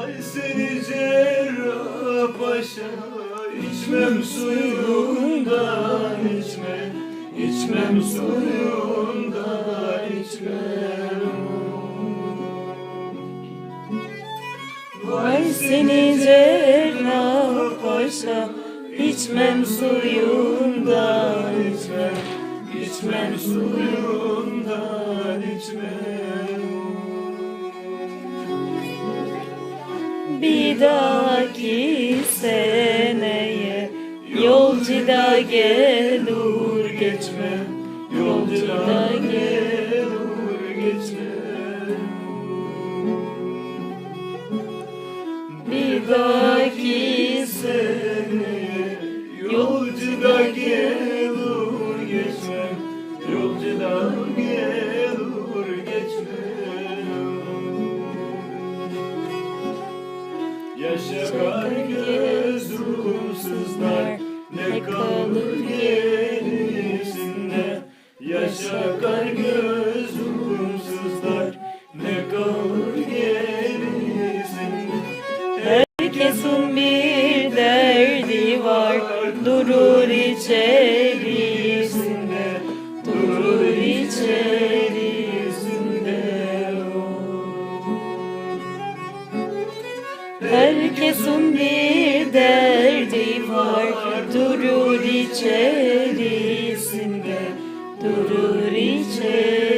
Ay seni cerrah paşa içmem suyundan içme içmem suyundan içmem Vay seni cerrah paşa içmem suyundan içmem içmem suyundan içmem Bir dahaki seneye. Yolcu da gelur geçme. Yolcu da gel Olur geçme. Bir dahaki seneye. Yolcu da gelir geçmem Yolcu da gelir Yaşar göz ruhsuzlar Ne kalır gerisinde? Yaşar göz ruhsuzlar Ne kalır gerisinde? Herkesin bir derdi var. Durur içerisinde Herkesin bir derdi var. Durur içerisinde Durur içerisinde